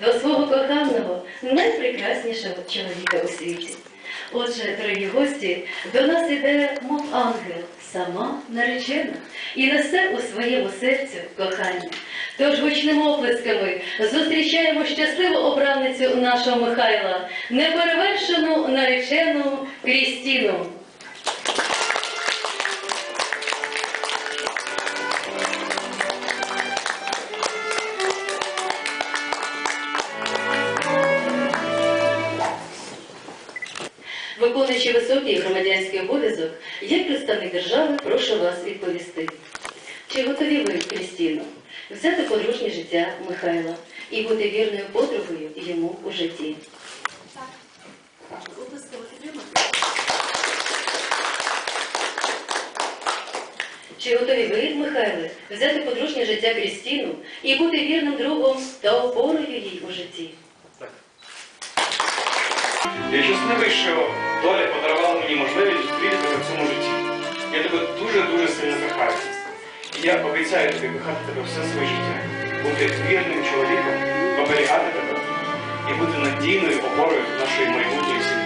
до свого коханого, найпрекраснішого чоловіка у світі. Отже, дорогі гості, до нас іде, мов ангел, сама наречена, і несе у своєму серцю кохання. Тож гучними оплесками зустрічаємо щасливу обранницю нашого Михайла, неперевершену наречену Крістіну. Виконуючи високий громадянський обов'язок, як представник держави, прошу вас відповісти. Чи готові ви, Крістіно, взяти подружнє життя Михайла і бути вірною подругою йому у житті? Чи готові ви, Михайле, взяти подружнє життя Крістіну і бути вірним другом та опорою їй у житті? Я щасливий, що доля подарувала мені можливість зустріти в цьому житті. Я тебе дуже-дуже сильно кохаю. І я обіцяю тобі кохати тебе все своє життя, бути вірним чоловіком, оберігати тебе і бути надійною опорою нашої майбутньої сім'ї.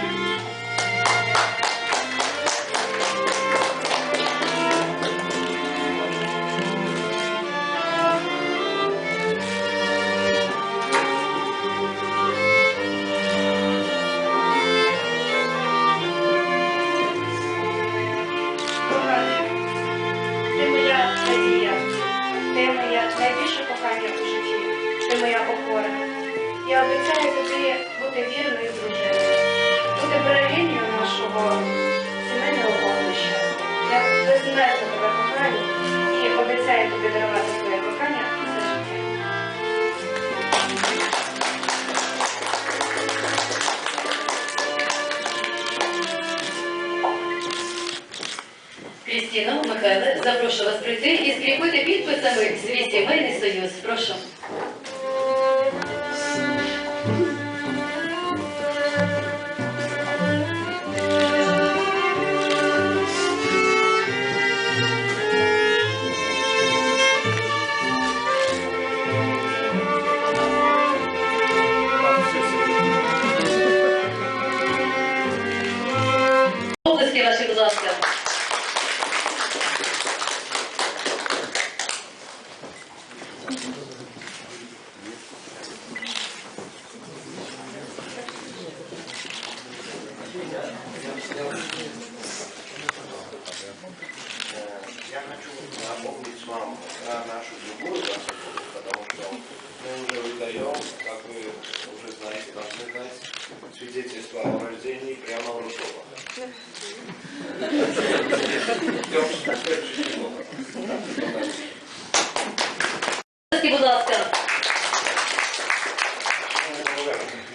Ти моє найбільше кохання у житті, ти моя опора. Я обіцяю тобі бути вірною дружиною, бути берегинею нашого сімейного обличчя. Я безмежно тебе кохаю і обіцяю тобі дарувати своє свій сімейний союз. Прошу. Свидетельство о рождении прямо в русовах. Ждем следующий опыт. Облески, будь ласка.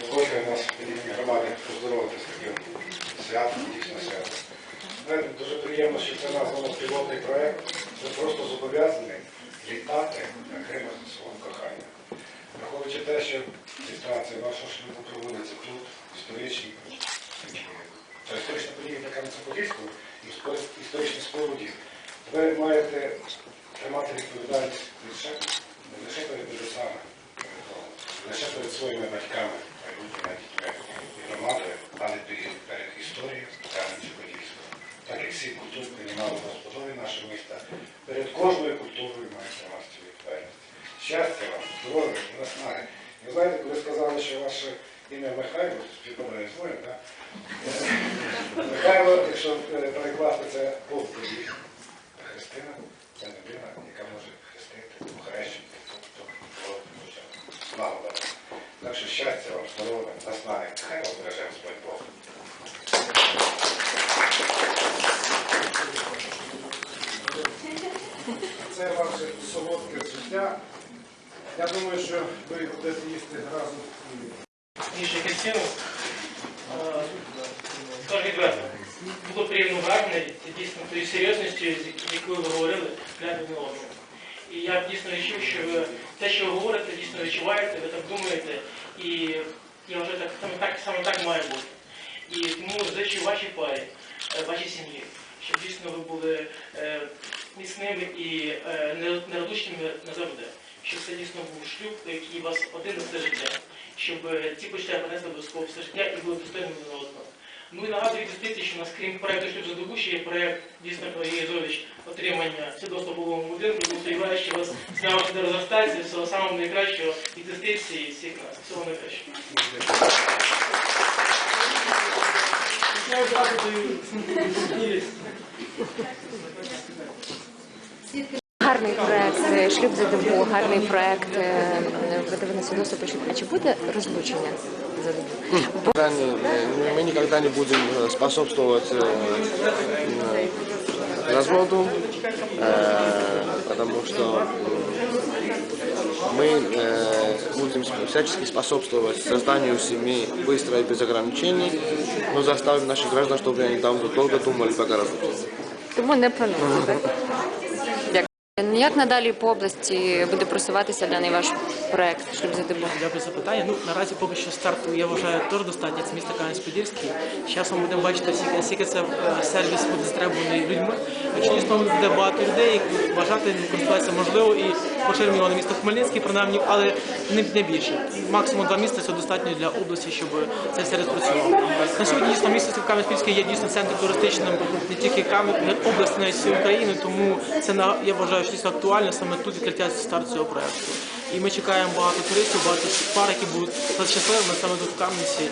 Дозвольте нас від громади поздоровити з таким святом, дійсно святом. Дуже приємно, що це названо пілотний проєкт. Ми просто зобов'язані літати на зі свого кохання. Враховуючи те, що реєстрація вашого шлюбу проводиться тут, такі, це історична подія, така Запорізьку, і в історичній споруді, ви маєте тримати відповідальність лише, не лише перед небесами, не лише перед своїми батьками, якщо е, перекласти це а Христина це людина, яка може хрестити, хрещити, тобто слава вам. Так що щастя вам, здоров'я, наснаги. Хай вас береже Господь Бог. Це ваше солодке життя. Я думаю, що ви будете їсти разом. Ніж Кристину, скажу відверто, було приємно вражене дійсно тою серйозністю, з якою ви говорили, глядя на одному. І я дійсно відчув, що ви те, що ви говорите, дійсно відчуваєте, ви так думаєте, і я вже так саме так, саме так має бути. І тому зичу вашій парі е, вашій сім'ї, щоб дійсно ви були е, міцними і е, не- нерозлучними назавжди. Щоб це дійсно був шлюб, який вас один на все життя, щоб е, ці почуття принесли обов'язково все життя і були достойними одного. Ну і нагадую юстиції, що у нас крім проекту «Шлюб за добу» ще є проект дійсно Євгеній отримання свідоцтва половому будинку. Тому сподіваюся, що вас справа буде розростатися. Всього самого найкращого і юстиції всіх нас. Всього найкращого. Можливість Гарний проект е, шлюб за добу, гарний проект е, видаване свідоцтво про шлюб. А чи буде розлучення за добу? Никогда не- э, мы никогда не будем э, способствовать э, э, разводу, э, потому что м, мы э, будем всячески способствовать созданию семьи быстро и без ограничений, но заставим наших граждан, чтобы они давно долго думали, пока разлучиться. Тому не планується, так? Як надалі по області буде просуватися даний ваш проект шлюб за добу? Дякую за питання. Ну наразі поки що старту я вважаю теж достатньо. Це місто Кам'янець-Подільський. З часом будемо бачити, скільки- це е, сервіс буде затребуваний людьми. Якщо дійсно буде багато людей, їх вважати користуватися можливо і поширимо на місто Хмельницький, принаймні, але не, більше. Максимум два місяці це достатньо для області, щоб цей сервіс працював. На сьогодні дійсно місто Кам'янець-Подільський є дійсно центром туристичним не тільки Кам'ян області, навіть всієї України. Тому це я вважаю, що дійсно актуально саме тут відкриття старту цього проекту. І ми чекаємо багато туристів, багато пар, які будуть щасливими саме тут в Кам'янці.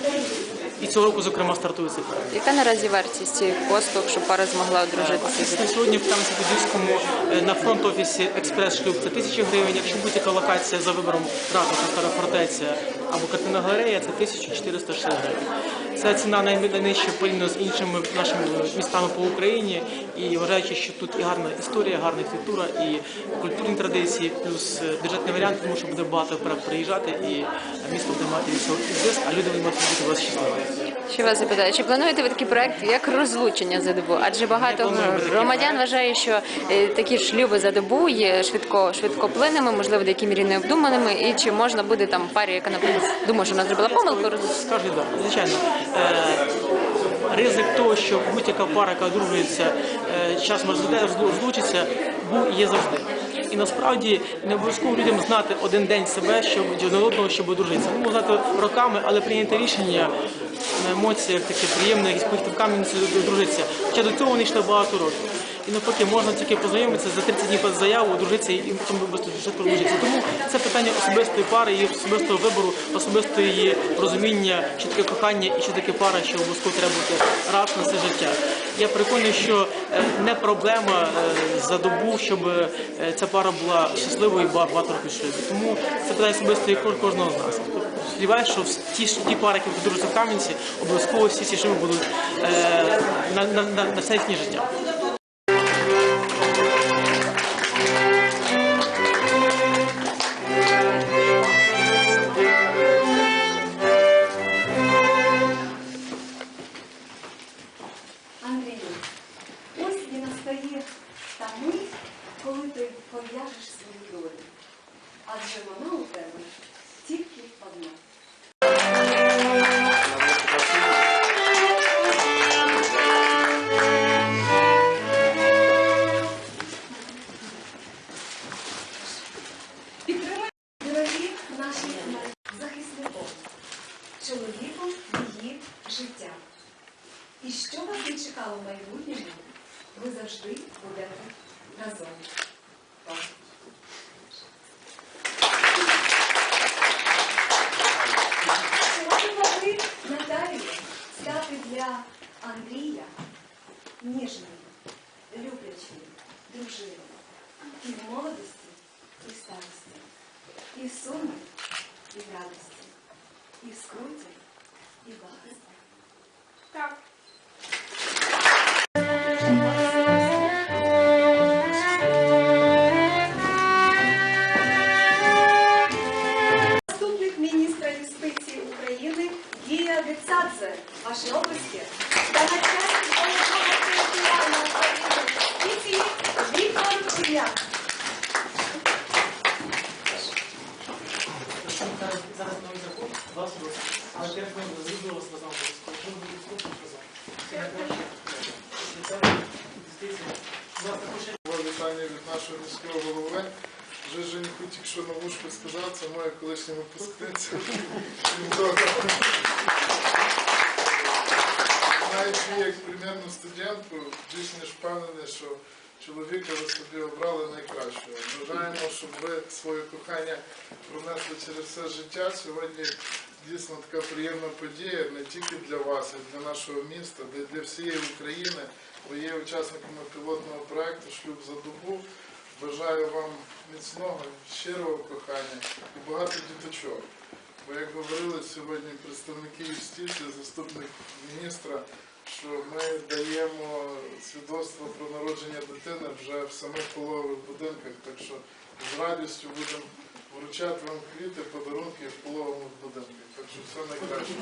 І цього року, зокрема, стартує цей проект. Яка наразі вартість цих послуг, щоб пара змогла одружитися? Сьогодні в Кам'янці-Подільському е, на фронт-офісі експрес-шлюб це тисяча гривень. Якщо будь-яка локація за вибором ратуша стара фортеця або картина галерея, це 1406 гривень. Це ціна найнижча порівняно з іншими нашими містами по Україні. І вважаючи, що тут і гарна історія, гарна архітектура, і культурні традиції, плюс бюджетний варіант, тому що буде багато приїжджати, і місто буде мати цього зиск, а люди будуть бути вас щасливі. Ще вас запитаю, чи плануєте ви такий проект як розлучення за добу? Адже багато громадян вважає, що е, такі шлюби за добу є швидко швидкоплинними, можливо, в деякій мірі необдуманими, і чи можна буде там парі, яка наприклад думає, що вона зробила помилку, роз- Скажу, так, звичайно. Е, ризик того, що будь-яка пара, яка одружується, е, час розлучиться, був є завжди. І насправді не обов'язково людям знати один день себе, щоб один одного, щоб одружитися. Ну, знати роками, але прийняти рішення на емоціях таке приємне, якісь поїхати в Кам'янці одружитися. Хоча до цього вони йшли багато років. І навпаки, можна тільки познайомитися за 30 днів заяву, дружитися і потім вибрати продовжитися. Тому це питання особистої пари, її особистого вибору, особистої розуміння, що таке кохання і що таке пара, що обов'язково треба бути раз на все життя. Я переконаний, що е, не проблема е, за добу, щоб е, ця пара була щасливою і ба- багато років шлюбі. Тому це питання особисто і кожного з нас. Сподіваюся, що ті, ті пари, які подружаться в Кам'янці, обов'язково всі ці шлюби будуть на, на, на, на все їхнє життя. Адже вона у тебе тільки одна. Підтримуй, дорогі наші захисником, чоловіком її життя. І що вас не чекало в ви завжди будете разом. для Андрія ніжною, люблячою дружиною і в молодості, і в старості, і в сумі, і в радості, і в скруті, і в багатстві? Так. Але теж ми зробили. Що Вітання від нашого міського голови. Вже Женіку тільки що на вушку сказав, це моя колишня випускниця. Знаючи як примірну студентку, дійсно ж впевнений, що чоловіка ви собі обрали найкращого. Бажаємо, щоб ви своє кохання пронесли через все життя. Сьогодні дійсно така приємна подія не тільки для вас, а й для нашого міста, де для всієї України. Ви є учасниками пілотного проекту Шлюб за добу. Бажаю вам міцного, щирого кохання і багато діточок. Бо як говорили сьогодні представники юстиції, заступник міністра, що ми даємо свідоцтво про народження дитини вже в самих пологових будинках. Так що з радістю будемо вручати вам квіти, подарунки в половому будинку. Так що все найкраще.